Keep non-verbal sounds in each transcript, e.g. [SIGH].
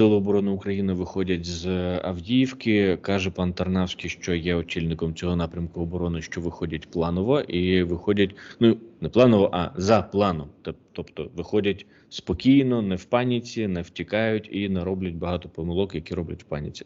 Сили оборони України виходять з Авдіївки. Каже пан Тарнавський, що є очільником цього напрямку оборони, що виходять планово і виходять ну не планово, а за планом. Тоб- Тобто виходять спокійно, не в паніці, не втікають і не роблять багато помилок, які роблять в паніці.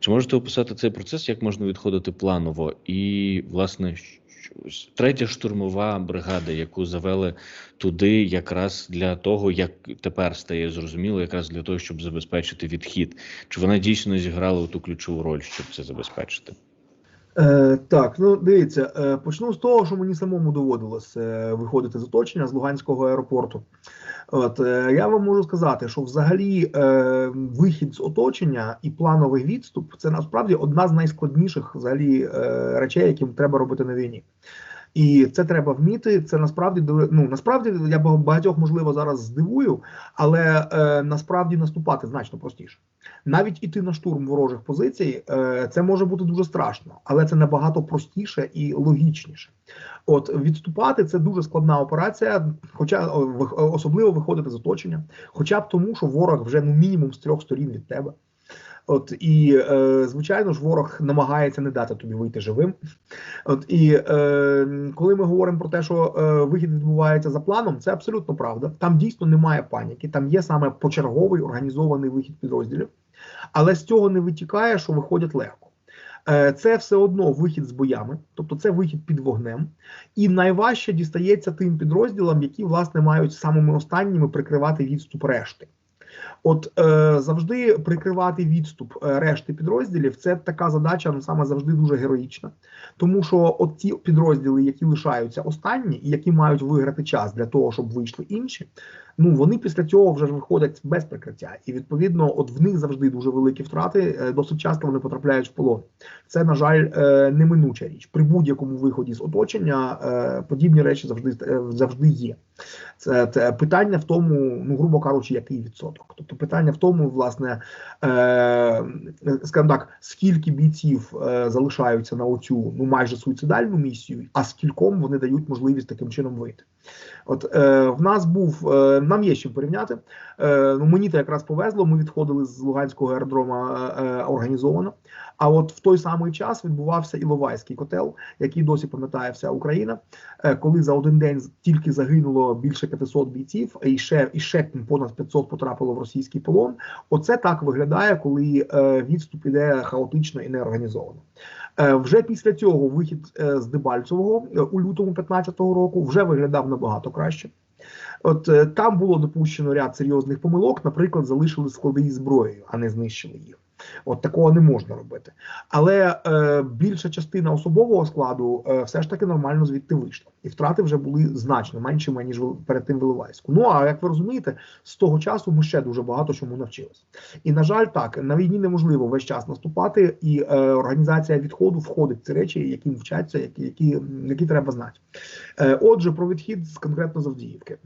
Чи можете описати цей процес, як можна відходити планово? І власне щ- третя штурмова бригада, яку завели туди, якраз для того, як тепер стає зрозуміло, якраз для того, щоб забезпечити відхід. Чи вона дійсно зіграла ту ключову роль, щоб це забезпечити? Е, так, ну дивіться, е, почну з того, що мені самому доводилось е, виходити з оточення з Луганського аеропорту. От я вам можу сказати, що взагалі вихід з оточення і плановий відступ це насправді одна з найскладніших взагалі речей, які треба робити на війні. І це треба вміти. Це насправді ну насправді я ба- багатьох можливо зараз здивую, але е, насправді наступати значно простіше. Навіть іти на штурм ворожих позицій, е, це може бути дуже страшно, але це набагато простіше і логічніше. От відступати це дуже складна операція, хоча особливо виходити з оточення, хоча б тому, що ворог вже ну мінімум з трьох сторін від тебе. От і е, звичайно ж, ворог намагається не дати тобі вийти живим. От і е, коли ми говоримо про те, що е, вихід відбувається за планом, це абсолютно правда. Там дійсно немає паніки, там є саме почерговий організований вихід підрозділів, але з цього не витікає, що виходять легко. Е, Це все одно вихід з боями, тобто це вихід під вогнем, і найважче дістається тим підрозділам, які власне мають самими останніми прикривати відступ решти. От е, завжди прикривати відступ е, решти підрозділів, це така задача ну, саме завжди дуже героїчна. Тому що от ті підрозділи, які лишаються останні, і які мають виграти час для того, щоб вийшли інші, ну вони після цього вже виходять без прикриття. І відповідно, от в них завжди дуже великі втрати. е, Досить часто вони потрапляють в полон. Це, на жаль, е, неминуча річ. При будь-якому виході з оточення е, подібні речі завжди завжди є. Це, питання в тому, ну грубо кажучи, який відсоток. Тобто питання в тому, власне, е, скажімо так, скільки бійців залишаються на оцю ну майже суїцидальну місію, а скільком вони дають можливість таким чином вийти. От е, в нас був е, нам є чим порівняти. Е, ну мені то якраз повезло. Ми відходили з Луганського аеродрома е, е, організовано. А от в той самий час відбувався Іловайський котел, який досі пам'ятає вся Україна, е, коли за один день тільки загинуло більше 500 бійців, і ще і ще понад 500 потрапило в російський полон. Оце так виглядає, коли е, відступ іде хаотично і неорганізовано. Е, Вже після цього вихід е, з Дебальцевого е, у лютому 15-го року вже виглядав набагато краще. От там було допущено ряд серйозних помилок. Наприклад, залишили склади із зброєю, а не знищили їх. От такого не можна робити. Але е, більша частина особового складу е, все ж таки нормально звідти вийшла, і втрати вже були значно меншими ніж перед тим в Іловайську. Ну а як ви розумієте, з того часу ми ще дуже багато чому навчилися. І на жаль, так на війні неможливо весь час наступати, і е, організація відходу входить в ці речі, які вчаться, які, які, які треба знати. Е, отже, про відхід з конкретно з Авдіївки. Е,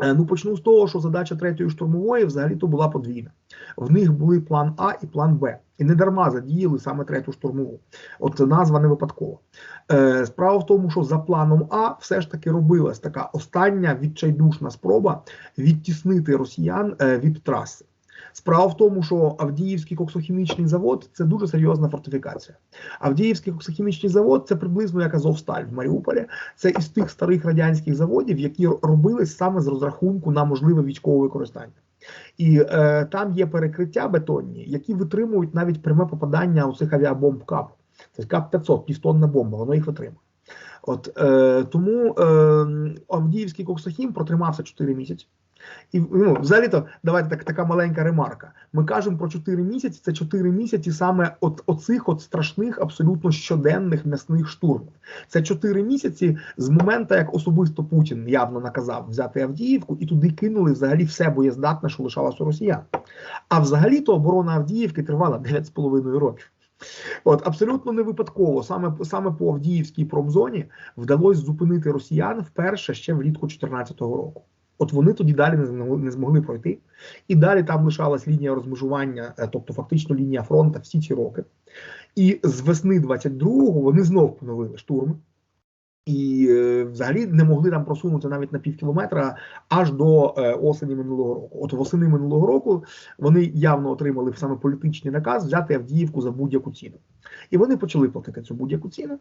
Ну, почну з того, що задача третьої штурмової взагалі то була подвійна. В них були план А і план Б. І не дарма задіяли саме третю штурмову. От це назва не випадкова. Е, справа в тому, що за планом А все ж таки робилась така остання відчайдушна спроба відтіснити росіян е, від траси. Справа в тому, що Авдіївський коксохімічний завод це дуже серйозна фортифікація. Авдіївський коксохімічний завод це приблизно як Азовсталь в Маріуполі. Це із тих старих радянських заводів, які робились саме з розрахунку на можливе військове використання. І е, там є перекриття бетонні, які витримують навіть пряме попадання у цих авіабомб КАП. Це КАП 500, півтонна бомба, воно їх витримує. От е, тому е, Авдіївський коксохім протримався 4 місяці. І ну, взагалі-то, давайте так, така маленька ремарка. Ми кажемо про 4 місяці. Це 4 місяці саме от оцих от страшних, абсолютно щоденних м'ясних штурмів. Це 4 місяці з моменту, як особисто Путін явно наказав взяти Авдіївку, і туди кинули взагалі все боєздатне, що лишалось у росіян. А взагалі-то оборона Авдіївки тривала 9,5 років. От абсолютно не випадково, саме саме по Авдіївській промзоні вдалося зупинити росіян вперше ще влітку 2014 року. От вони тоді далі не змогли, пройти, і далі там лишалась лінія розмежування, е, тобто фактично лінія фронту всі ці роки. І з весни 22-го вони знов поновили штурми. І е, взагалі не могли там просунути навіть на пів кілометра аж до е, осені минулого року. От восени минулого року вони явно отримали саме політичний наказ взяти Авдіївку за будь-яку ціну, і вони почали платити цю будь-яку ціну.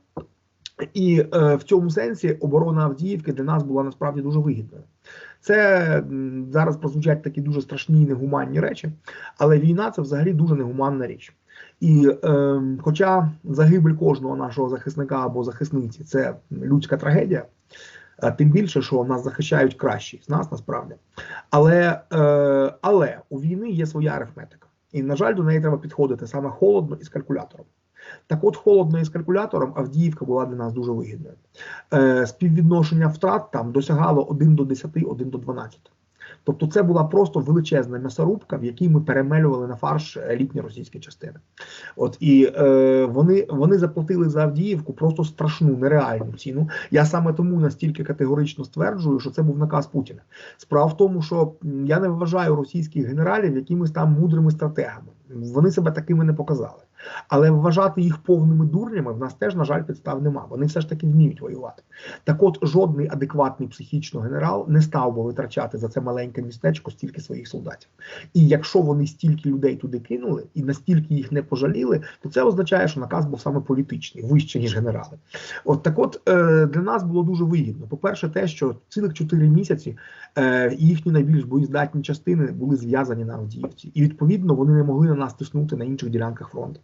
І е, в цьому сенсі оборона Авдіївки для нас була насправді дуже вигідною. Це зараз прозвучать такі дуже страшні негуманні речі, але війна це взагалі дуже негуманна річ. І е, хоча загибель кожного нашого захисника або захисниці це людська трагедія, тим більше, що нас захищають кращі з нас насправді. Але, е, але у війни є своя арифметика. І, на жаль, до неї треба підходити саме холодно і з калькулятором. Так от, холодно і з калькулятором Авдіївка була для нас дуже вигідною. Е, співвідношення втрат там досягало 1 до 10, 1 до 12. Тобто це була просто величезна м'ясорубка, в якій ми перемелювали на фарш елітні російські частини. От і е, вони вони заплатили за Авдіївку просто страшну нереальну ціну. Я саме тому настільки категорично стверджую, що це був наказ Путіна. Справа в тому, що я не вважаю російських генералів якимись там мудрими стратегами. Вони себе такими не показали. Але вважати їх повними дурнями в нас теж, на жаль, підстав нема. Вони все ж таки вміють воювати. Так от, жодний адекватний психічно генерал не став би витрачати за це маленьке містечко стільки своїх солдатів. І якщо вони стільки людей туди кинули і настільки їх не пожаліли, то це означає, що наказ був саме політичний, вище ніж генерали. От так, от е, для нас було дуже вигідно. По перше, те, що цілих чотири місяці е, їхні найбільш боєздатні частини були зв'язані на Авдіївці, і відповідно вони не могли на нас тиснути на інших ділянках фронту.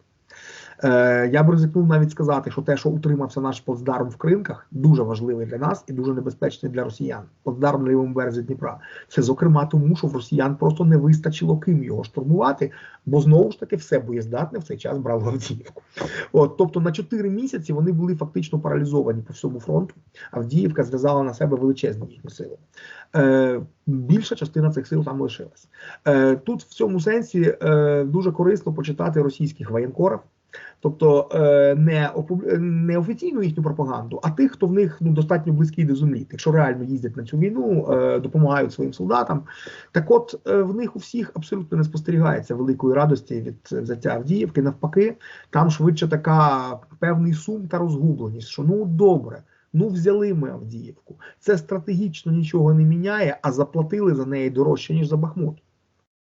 Е, я б ризикнув навіть сказати, що те, що утримався наш плацдарм в кринках, дуже важливий для нас і дуже небезпечний для росіян. Плацдарм на лівому березі Дніпра. Це зокрема тому, що в росіян просто не вистачило ким його штурмувати, бо знову ж таки все боєздатне в цей час брало Авдіївку. От, тобто на 4 місяці вони були фактично паралізовані по всьому фронту. Авдіївка зв'язала на себе величезні їхні сили. Е, Більша частина цих сил там лишилась. Е, Тут в цьому сенсі е, дуже корисно почитати російських воєнкорів. Тобто е, не не офіційну їхню пропаганду, а тих, хто в них ну достатньо близький до землі, тих, що реально їздять на цю війну, е, допомагають своїм солдатам. Так, от е, в них у всіх абсолютно не спостерігається великої радості від взяття Авдіївки. Навпаки, там швидше така певний сум та розгубленість, що ну добре. Ну, взяли ми Авдіївку. Це стратегічно нічого не міняє, а заплатили за неї дорожче ніж за Бахмут.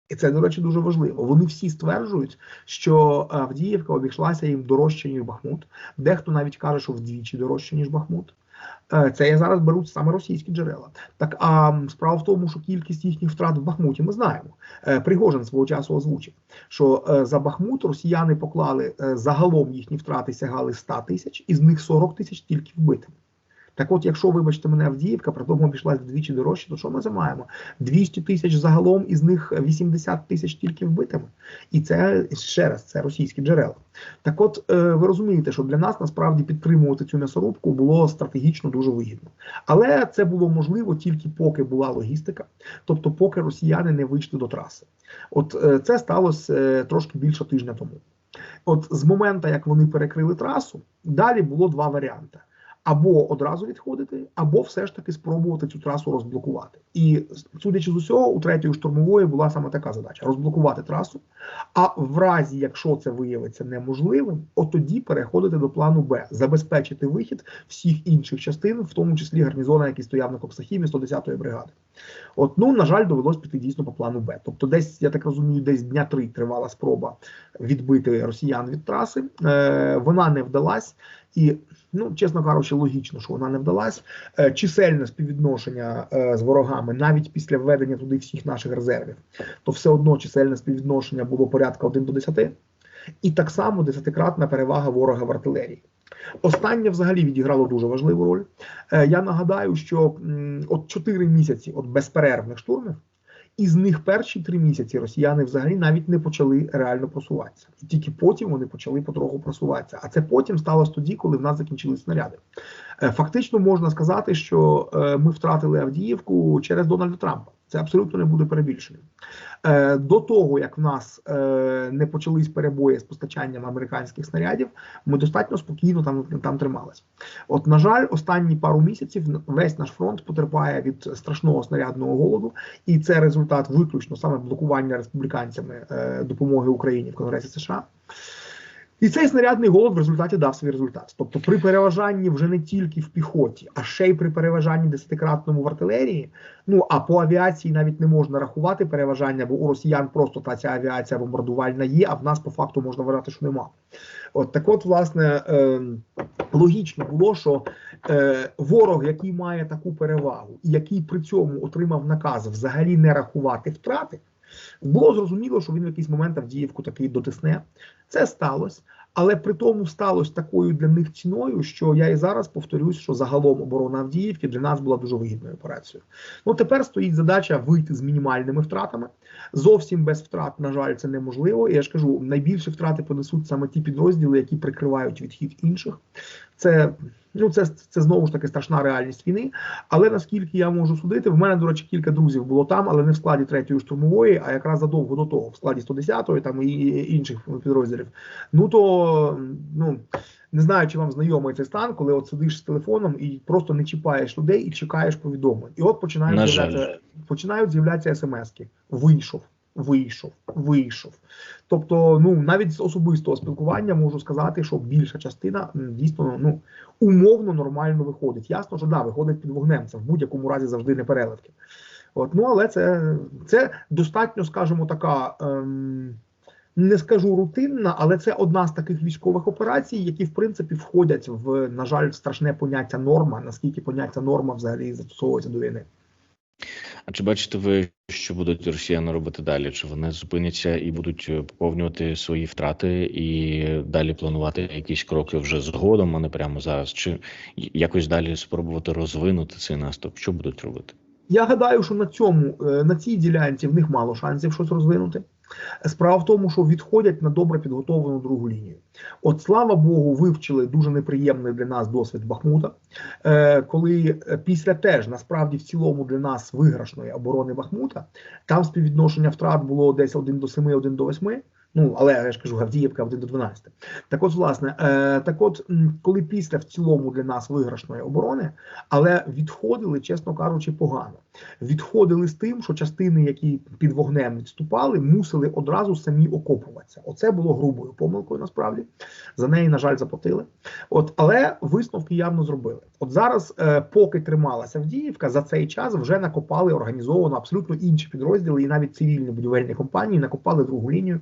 І це, до речі, дуже важливо. Вони всі стверджують, що Авдіївка обійшлася їм дорожче, ніж Бахмут. Дехто навіть каже, що вдвічі дорожче, ніж Бахмут. Е, це я зараз беруть саме російські джерела. Так а справа в тому, що кількість їхніх втрат в Бахмуті ми знаємо. Е, Пригожин свого часу озвучив, що е, за Бахмут росіяни поклали загалом їхні втрати сягали 100 тисяч, із них 40 тисяч тільки вбитими. Так от, якщо, вибачте, мене Авдіївка, при тому обійшлась вдвічі дорожче, то що ми замаємо? 200 тисяч загалом, із них 80 тисяч тільки вбитими. І це ще раз, це російські джерела. Так от, е, ви розумієте, що для нас насправді підтримувати цю м'ясорубку було стратегічно дуже вигідно. Але це було можливо тільки поки була логістика, тобто поки росіяни не вийшли до траси. От е, це сталося е, трошки більше тижня тому. От з моменту, як вони перекрили трасу, далі було два варіанти або одразу відходити, або все ж таки спробувати цю трасу розблокувати. І судячи з усього, у третьої штурмової була саме така задача: розблокувати трасу. А в разі, якщо це виявиться неможливим, от тоді переходити до плану Б, забезпечити вихід всіх інших частин, в тому числі гарнізона, який стояв на Коксахімі 110-ї бригади. От ну на жаль, довелось піти дійсно по плану Б. Тобто, десь я так розумію, десь дня три тривала спроба відбити росіян від траси. Е, Вона не вдалась і ну чесно кажучи, логічно, що вона не вдалась. Е, чисельне співвідношення е, з ворогами навіть після введення туди всіх наших резервів, то все одно чисельне співвідношення було порядка 1 до 10. І так само десятикратна перевага ворога в артилерії. Останнє взагалі відіграло дуже важливу роль. Е, я нагадаю, що от 4 місяці от безперервних штурмів і з них перші три місяці росіяни взагалі навіть не почали реально просуватися, і тільки потім вони почали потроху просуватися. А це потім сталося тоді, коли в нас закінчились снаряди. Е, фактично можна сказати, що е, ми втратили Авдіївку через Дональда Трампа. Це абсолютно не буде перебільшенням. Е, до того як в нас не почались перебої з постачанням американських снарядів, ми достатньо спокійно там там трималися. От, на жаль, останні пару місяців весь наш фронт потерпає від страшного снарядного голоду, і це результат виключно саме блокування республіканцями допомоги Україні в Конгресі США. І цей снарядний голод в результаті дав свій результат. Тобто, при переважанні вже не тільки в піхоті, а ще й при переважанні десятикратному в артилерії. Ну а по авіації навіть не можна рахувати переважання, бо у росіян просто та ця авіація бомбардувальна є, а в нас по факту можна вважати, що нема. От так, от, власне, е, логічно було, що е, ворог, який має таку перевагу, і який при цьому отримав наказ взагалі не рахувати втрати. Було зрозуміло, що він в якийсь момент Авдіївку таки дотисне. Це сталося, але при тому сталося такою для них ціною, що я і зараз повторюсь, що загалом оборона Авдіївки для нас була дуже вигідною операцією. Ну тепер стоїть задача вийти з мінімальними втратами. Зовсім без втрат, на жаль, це неможливо. І я ж кажу, найбільші втрати понесуть саме ті підрозділи, які прикривають відхід інших. Це ну це це знову ж таки страшна реальність війни. Але наскільки я можу судити, в мене, до речі, кілька друзів було там, але не в складі третьої штурмової, а якраз задовго до того, в складі 110-ї там і інших підрозділів. Ну то ну. Не знаю, чи вам знайомий цей стан, коли от сидиш з телефоном і просто не чіпаєш людей і чекаєш повідомлень. І от починають з'являтися починають з'являтися смски. Вийшов, вийшов, вийшов. Тобто, ну навіть з особистого спілкування можу сказати, що більша частина дійсно ну умовно нормально виходить. Ясно, що да, виходить під вогнем. Це в будь-якому разі завжди не переливки. От, ну але це це достатньо, скажімо, така. Ем, не скажу рутинна, але це одна з таких військових операцій, які в принципі входять в, на жаль, страшне поняття норма. Наскільки поняття норма взагалі застосовується до війни? А чи бачите ви, що будуть росіяни робити далі? Чи вони зупиняться і будуть е, поповнювати свої втрати і далі планувати якісь кроки вже згодом, а не прямо зараз? Чи якось далі спробувати розвинути цей наступ? Що будуть робити? Я гадаю, що на цьому е, на цій ділянці в них мало шансів щось розвинути. Справа в тому, що відходять на добре підготовлену другу лінію. От слава Богу, вивчили дуже неприємний для нас досвід Бахмута, е, коли е, після теж насправді в цілому для нас виграшної оборони Бахмута там співвідношення втрат було десь 1 до 7, 1 до 8. Ну, але я ж кажу, Гавдіївка 1 до 12. Так от, власне, е, так от, коли після в цілому для нас виграшної оборони, але відходили, чесно кажучи, погано. Відходили з тим, що частини, які під вогнем відступали, мусили одразу самі окопуватися. Оце було грубою помилкою, насправді. За неї, на жаль, заплатили. От, Але висновки явно зробили. От зараз, е, поки трималася Авдіївка, за цей час вже накопали організовано абсолютно інші підрозділи, і навіть цивільні будівельні компанії накопали другу лінію.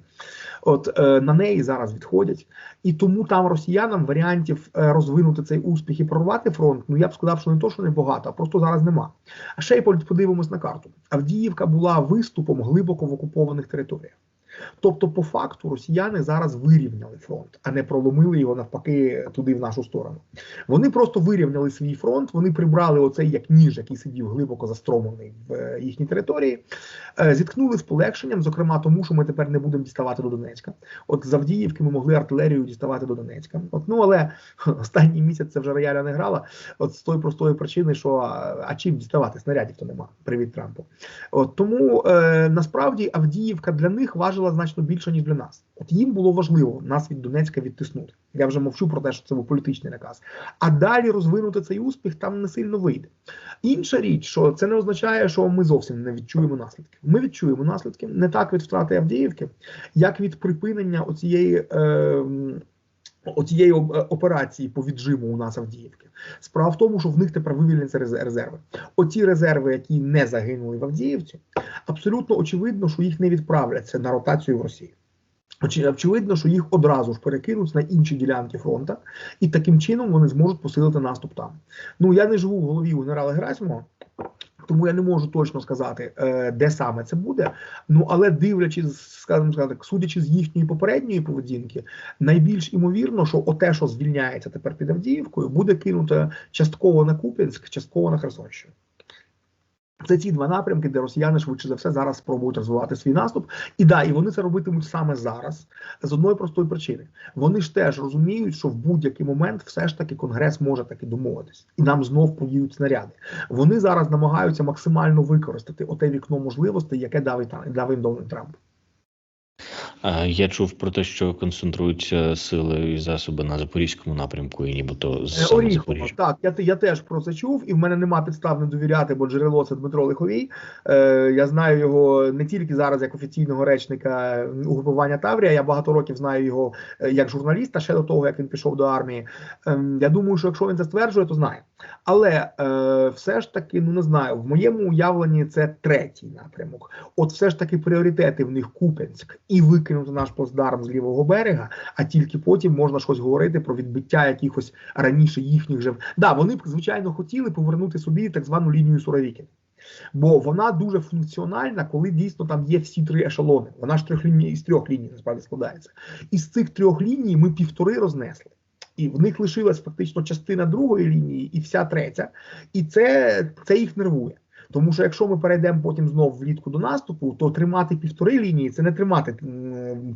От е, на неї зараз відходять, і тому там росіянам варіантів е, розвинути цей успіх і прорвати фронт. Ну я б сказав, що не то, що небагато, а просто зараз нема. А ще й подивимось на карту. Авдіївка була виступом глибоко в окупованих територіях. Тобто, по факту, росіяни зараз вирівняли фронт, а не проломили його навпаки туди в нашу сторону. Вони просто вирівняли свій фронт. Вони прибрали оцей як ніж, який сидів глибоко застромлений в е, їхній території, е, зіткнули з полегшенням, зокрема, тому що ми тепер не будемо діставати до Донецька. От з Авдіївки ми могли артилерію діставати до Донецька. От ну але [LAUGHS] останній місяць це вже рояля не грала. От з тої простої причини, що а чим діставати снарядів, то нема. Привіт Трампу. От тому е, насправді Авдіївка для них важила важила значно більше, ніж для нас. От їм було важливо нас від Донецька відтиснути. Я вже мовчу про те, що це був політичний наказ. А далі розвинути цей успіх там не сильно вийде. Інша річ, що це не означає, що ми зовсім не відчуємо наслідки. Ми відчуємо наслідки не так від втрати Авдіївки, як від припинення оцієї. Е, Оцієї е, операції по віджиму у нас Авдіївки. Справа в тому, що в них тепер вивільняться резерви. Оці резерви, які не загинули в Авдіївці, абсолютно очевидно, що їх не відправляться на ротацію в Росію. Очевидно, що їх одразу ж перекинуть на інші ділянки фронту, і таким чином вони зможуть посилити наступ там. Ну я не живу в голові у генерала Герасимова, тому я не можу точно сказати, е, де саме це буде. Ну але дивлячись, скажімо так, судячи з їхньої попередньої поведінки, найбільш імовірно, що оте, що звільняється тепер під Авдіївкою, буде кинуто частково на Куп'янськ, частково на Херсонщину. Це ці два напрямки, де росіяни швидше за все зараз спробують розвивати свій наступ. І да, і вони це робитимуть саме зараз з одної простої причини. Вони ж теж розуміють, що в будь-який момент все ж таки конгрес може таки домовитись, і нам знов поїдуть снаряди. Вони зараз намагаються максимально використати оте вікно можливостей, яке дав дав їм Дональд Трамп. Я чув про те, що концентруються сили і засоби на запорізькому напрямку, і нібито з Е, Запоріжжя. так, я, я теж про це чув, і в мене нема підстав не довіряти, бо джерело це Дмитро Лиховій. Е, я знаю його не тільки зараз як офіційного речника угрупування Таврія. Я багато років знаю його е, як журналіста ще до того, як він пішов до армії. Ем, я думаю, що якщо він це стверджує, то знає. Але е, все ж таки, ну не знаю, в моєму уявленні це третій напрямок. От все ж таки пріоритети в них Купенськ і викинути наш плацдарм з лівого берега, а тільки потім можна щось говорити про відбиття якихось раніше їхніх же. Да, вони б звичайно хотіли повернути собі так звану лінію Суровікін. Бо вона дуже функціональна, коли дійсно там є всі три ешелони. Вона ж трьох ліній із трьох ліній насправді складається. Із цих трьох ліній ми півтори рознесли. І в них лишилась фактично частина другої лінії і вся третя. І це, це їх нервує. Тому що якщо ми перейдемо потім знов влітку до наступу, то тримати півтори лінії це не тримати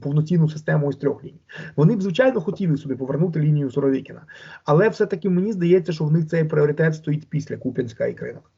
повноцінну систему із трьох ліній. Вони б звичайно хотіли собі повернути лінію Суровікіна, але все таки мені здається, що в них цей пріоритет стоїть після Куп'янська і Кринок.